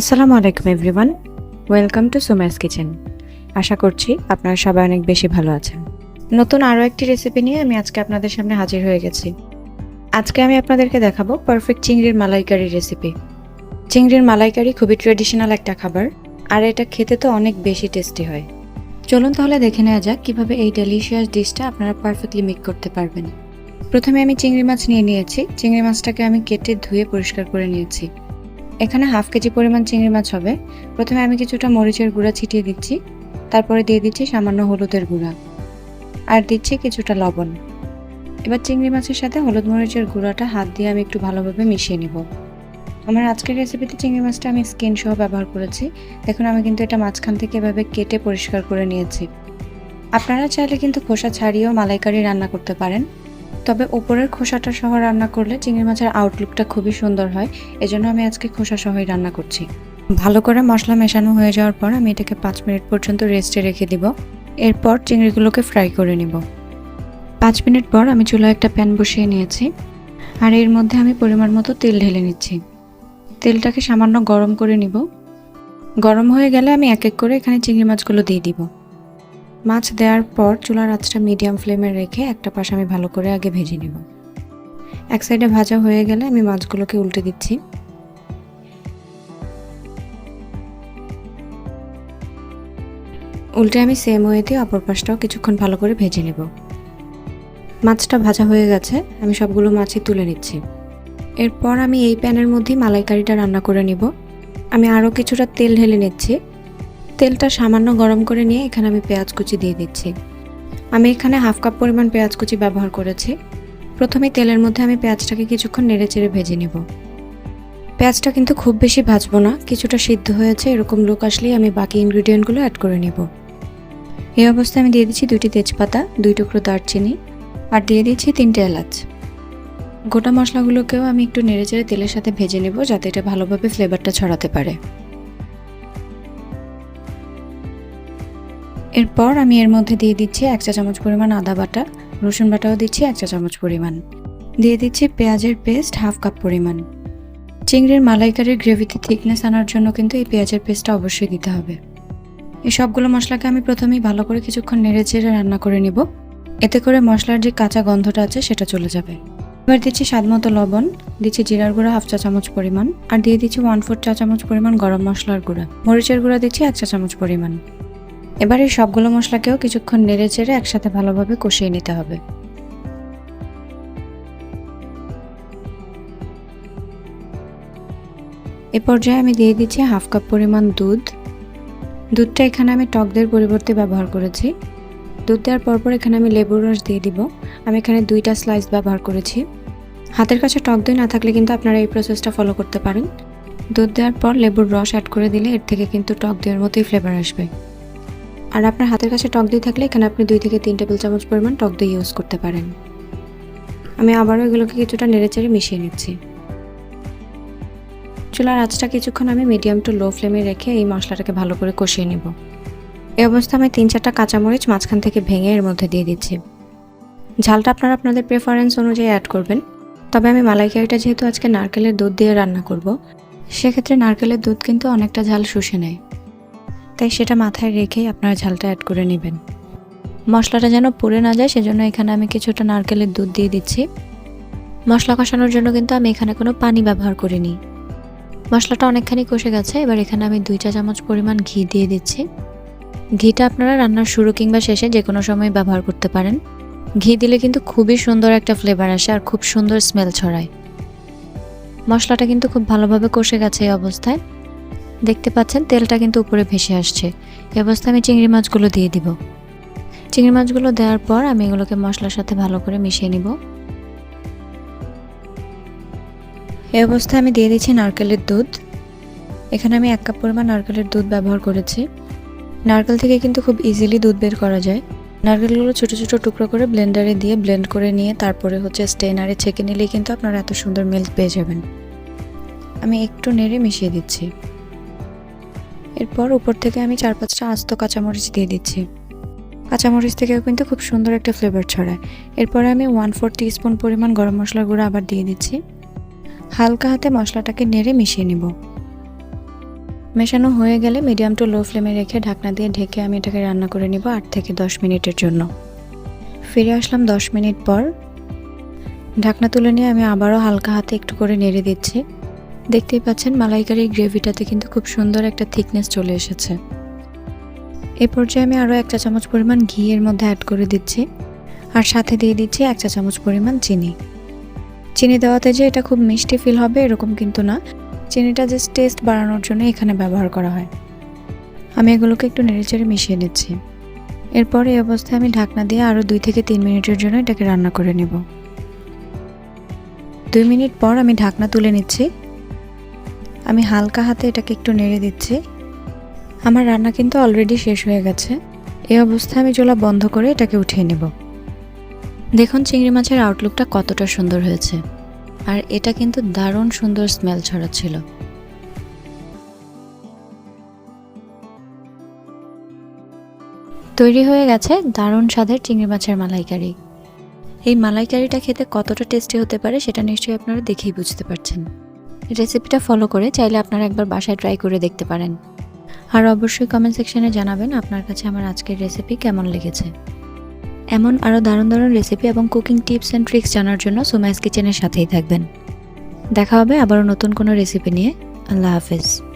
আসসালামু আলাইকুম everyone welcome to Sumai's kitchen আশা করছি আপনারা সবাই অনেক বেশি ভালো আছেন। নতুন আরও একটি রেসিপি নিয়ে আমি আজকে আপনাদের সামনে হাজির হয়ে গেছি। আজকে আমি আপনাদেরকে দেখাবো পারফেক্ট চিংড়ির মালাইকারি রেসিপি চিংড়ির মালাইকারি খুবই ট্রেডিশনাল একটা খাবার, আর এটা খেতে তো অনেক বেশি টেস্টি হয়। চলুন তাহলে দেখে নেওয়া যাক কীভাবে এই ডেলিশিয়াস ডিশটা আপনারা পারফেক্টলি মেক করতে পারবেন। প্রথমে আমি চিংড়ি মাছ নিয়ে নিয়েছি। চিংড়ি মাছটাকে আমি কেটে ধুয়ে পরিষ্কার করে নিয়েছি। এখানে হাফ কেজি পরিমাণ চিংড়ি মাছ হবে। প্রথমে আমি কিছুটা মরিচের গুঁড়া ছিটিয়ে দিচ্ছি, তারপরে দিয়ে দিচ্ছি সামান্য হলুদের গুঁড়া। আর দিচ্ছি কিছুটা লবণ। এবার চিংড়ি মাছের সাথে হলুদ মরিচের গুঁড়াটা হাত দিয়ে আমি একটু ভালোভাবে মিশিয়ে নিব। আমার আজকের রেসিপিতে চিংড়ি মাছটা আমি স্কিন সহ ব্যবহার করেছি। দেখুন, আমি কিন্তু এটা মাঝখান থেকে এভাবে কেটে পরিষ্কার করে নিয়েছি। আপনারা চাইলে কিন্তু খোসা ছাড়িয়েও মালাইকারি রান্না করতে পারেন। তবে উপরের খোসাটা সহ রান্না করলে চিংড়ি মাছের আউটলুকটা খুবই সুন্দর হয়। এজন্য আমি আজকে খোসা সহই রান্না করছি। ভালো করে মশলা মেশানো হয়ে যাওয়ার পর আমি এটাকে পাঁচ মিনিট পর্যন্ত রেস্টে রেখে দিব। এরপর চিংড়িগুলোকে ফ্রাই করে নিব। পাঁচ মিনিট পর আমি চুলায় একটা প্যান বসিয়ে নিয়েছি। আর এর মধ্যে আমি পরিমাণ মতো তেল ঢেলে নিচ্ছি। তেলটাকে সামান্য গরম করে নিব। গরম হয়ে গেলে আমি এক এক করে এখানে চিংড়ি মাছগুলো দিয়ে দিব। মাছ দেওয়ার পর চুলার আঁচটা মিডিয়াম ফ্লেমে রেখে একটা পাশ আমি ভালো করে আগে ভেজে নেব। এক সাইডে ভাজা হয়ে গেলে আমি মাছগুলোকে উল্টে দিচ্ছি। উল্টে আমি সেম ওয়েতে অপর পাশটাও কিছুক্ষণ ভালো করে ভেজে নেব। মাছটা ভাজা হয়ে গেছে, আমি সবগুলো মাছই তুলে নিচ্ছি। এরপর আমি এই প্যানের মধ্যেই মালাইকারিটা রান্না করে নিব। আমি আরও কিছুটা তেল ঢেলে নিচ্ছি। তেলটা সামান্য গরম করে নিয়ে এখানে আমি পেঁয়াজ কুচি দিয়ে দিচ্ছি। আমি এখানে হাফ কাপ পরিমাণ পেঁয়াজ কুচি ব্যবহার করেছি। প্রথমে তেলের মধ্যে আমি পেঁয়াজটাকে কিছুক্ষণ নেড়ে চেড়ে ভেজে নেব। পেঁয়াজটা কিন্তু খুব বেশি ভাজবো না, কিছুটা সিদ্ধ হয়েছে, এরকম লোক আসলেই আমি বাকি ইনগ্রিডিয়েন্টগুলো অ্যাড করে নেব। এই অবস্থায় আমি দিয়ে দিচ্ছি দুইটি তেজপাতা, দুই টুকরো দারচিনি আর দিয়ে দিচ্ছি তিনটে এলাচ। গোটা মশলাগুলোকেও আমি একটু নেড়ে চেড়ে তেলের সাথে ভেজে নেব যাতে এটা ভালোভাবে ফ্লেভারটা ছড়াতে পারে। এরপর আমি এর মধ্যে দিয়ে দিচ্ছি এক চা চামচ পরিমাণ আদা বাটা, রসুন বাটাও দিচ্ছি এক চা চামচ পরিমাণ। দিয়ে দিচ্ছি পেঁয়াজের পেস্ট হাফ কাপ পরিমাণ। চিংড়ির মালাইকারির গ্রেভিতে থিকনেস আনার জন্য কিন্তু এই পেঁয়াজের পেস্টটা অবশ্যই দিতে হবে। এই সবগুলো মশলাকে আমি প্রথমেই ভালো করে কিছুক্ষণ নেড়ে চেড়ে রান্না করে নিব। এতে করে মশলার যে কাঁচা গন্ধটা আছে সেটা চলে যাবে। এবার দিচ্ছি স্বাদ মতো লবণ, দিচ্ছি জিরার গুঁড়া হাফ চা চামচ পরিমাণ, আর দিয়ে দিচ্ছি ওয়ান ফোর চা চামচ পরিমাণ গরম মশলার গুঁড়া। মরিচের গুঁড়া দিচ্ছি এক চা চামচ পরিমাণ। এবার এই সবগুলো মশলাকেও কিছুক্ষণ নেড়ে চেড়ে একসাথে ভালোভাবে কষিয়ে নিতে হবে। এ পর্যায়ে আমি দিয়ে দিচ্ছি হাফ কাপ পরিমাণ দুধ। দুধটা এখানে আমি টক পরিবর্তে ব্যবহার করেছি। দুধ দেওয়ার পরপর এখানে আমি লেবুর রস দিয়ে দিব। আমি এখানে দুইটা স্লাইস ব্যবহার করেছি। হাতের কাছে টক দই না থাকলে কিন্তু আপনারা এই প্রসেসটা ফলো করতে পারেন। দুধ দেওয়ার পর লেবুর রস অ্যাড করে দিলে এর থেকে কিন্তু টক দইয়ের মতোই ফ্লেভার আসবে। আর আপনার হাতের কাছে টক দই থাকলে এখানে আপনি দুই থেকে তিন টেবিল চামচ পরিমাণ টক দই ইউজ করতে পারেন। আমি আবারও এগুলোকে কিছুটা নেড়েচেড়ে মিশিয়ে নিচ্ছি। চুলার আঁচটা কিছুক্ষণ আমি মিডিয়াম টু লো ফ্লেমে রেখে এই মশলাটাকে ভালো করে কষিয়ে নেব। এই অবস্থা আমি তিন চারটা কাঁচামরিচ মাঝখান থেকে ভেঙে এর মধ্যে দিয়ে দিচ্ছি। ঝালটা আপনারা আপনাদের প্রেফারেন্স অনুযায়ী অ্যাড করবেন। তবে আমি মালাইকারিটা যেহেতু আজকে নারকেলের দুধ দিয়ে রান্না করব, সেক্ষেত্রে নারকেলের দুধ কিন্তু অনেকটা ঝাল শুষে নেয়। তাই সেটা মাথায় রেখেই আপনারা ঝালটা অ্যাড করে নেবেন। মশলাটা যেন পুড়ে না যায়, সেজন্য এখানে আমি কিছুটা নারকেলের দুধ দিয়ে দিচ্ছি। মশলা কষানোর জন্য কিন্তু আমি এখানে কোনো পানি ব্যবহার করিনি। মশলাটা অনেকখানি কষে গেছে, এবার এখানে আমি দুই চা চামচ পরিমাণ ঘি দিয়ে দিচ্ছি। ঘিটা আপনারা রান্নার শুরু কিংবা শেষে যে কোনো সময় ব্যবহার করতে পারেন। ঘি দিলে কিন্তু খুবই সুন্দর একটা ফ্লেভার আসে আর খুব সুন্দর স্মেল ছড়ায়। মশলাটা কিন্তু খুব ভালোভাবে কষে গেছে এই অবস্থায়। দেখতে পাচ্ছেন, তেলটা কিন্তু উপরে ভেসে আসছে। এ অবস্থায় আমি চিংড়ি মাছগুলো দিয়ে দিব। চিংড়ি মাছগুলো দেওয়ার পর আমি এগুলোকে মশলার সাথে ভালো করে মিশিয়ে নিব। এ অবস্থায় আমি দিয়ে দিচ্ছি নারকেলের দুধ। এখানে আমি এক কাপ পরিমাণ নারকেলের দুধ ব্যবহার করেছি। নারকেল থেকে কিন্তু খুব ইজিলি দুধ বের করা যায়। নারকেলগুলো ছোটো ছোটো টুকরো করে ব্লেন্ডারে দিয়ে ব্লেন্ড করে নিয়ে তারপরে হচ্ছে স্টেনারে ছেঁকে নিলেই কিন্তু আপনারা এত সুন্দর মিল্ক পেয়ে যাবেন। আমি একটু নেড়ে মিশিয়ে দিচ্ছি। এরপর উপর থেকে আমি চার পাঁচটা আস্ত কাঁচামরিচ দিয়ে দিচ্ছি। কাঁচামরিচ থেকেও কিন্তু খুব সুন্দর একটা ফ্লেভার ছড়ায়। এরপরে আমি ওয়ান ফোর স্পুন পরিমাণ গরম মশলা গুঁড়ো আবার দিয়ে দিচ্ছি। হালকা হাতে মশলাটাকে নেড়ে মিশিয়ে নিব। মেশানো হয়ে গেলে মিডিয়াম টু লো ফ্লেমে রেখে ঢাকনা দিয়ে ঢেকে আমি এটাকে রান্না করে নিব আট থেকে দশ মিনিটের জন্য। ফিরে আসলাম দশ মিনিট পর। ঢাকনা তুলে নিয়ে আমি আবারও হালকা হাতে একটু করে নেড়ে দিচ্ছি। দেখতেই পাচ্ছেন মালাইকারির গ্রেভিটাতে কিন্তু খুব সুন্দর একটা থিকনেস চলে এসেছে। এ পর্যায়ে আমি আরও এক চা চামচ পরিমাণ ঘি এর মধ্যে অ্যাড করে দিচ্ছি আর সাথে দিয়ে দিচ্ছি এক চা চামচ পরিমাণ চিনি। চিনি দেওয়াতে যে এটা খুব মিষ্টি ফিল হবে এরকম কিন্তু না। চিনিটা জাস্ট টেস্ট বাড়ানোর জন্য এখানে ব্যবহার করা হয়। আমি এগুলোকে একটু নেড়েচেড়ে মিশিয়ে নিচ্ছি। এরপর এই অবস্থায় আমি ঢাকনা দিয়ে আরও দুই থেকে তিন মিনিটের জন্য এটাকে রান্না করে নেব। দুই মিনিট পর আমি ঢাকনা তুলে নিচ্ছি। আমি হালকা হাতে এটাকে একটু নেড়ে দিচ্ছি। আমার রান্না কিন্তু অলরেডি শেষ হয়ে গেছে। এই অবস্থায় আমি চুলা বন্ধ করে এটাকে উঠিয়ে নেব। দেখুন চিংড়ি মাছের আউটলুকটা কতটা সুন্দর হয়েছে। আর এটা কিন্তু দারুণ সুন্দর স্মেল ছড়াচ্ছিল। তৈরি হয়ে গেছে দারুণ স্বাদের চিংড়ি মাছের মালাইকারি। এই মালাইকারিটা খেতে কতটা টেস্টি হতে পারে সেটা নিশ্চয়ই আপনারা দেখেই বুঝতে পারছেন। রেসিপিটা ফলো করে চাইলে আপনারা একবার বাসায় ট্রাই করে দেখতে পারেন। আর অবশ্যই কমেন্ট সেকশনে জানাবেন আপনার কাছে আমার আজকের রেসিপি কেমন লেগেছে। এমন আরও দারুণ দারুণ রেসিপি এবং কুকিং টিপস অ্যান্ড ট্রিক্স জানার জন্য সুমাইস কিচেনের সাথেই থাকবেন। দেখা হবে আবারও নতুন কোনো রেসিপি নিয়ে। আল্লাহ হাফেজ।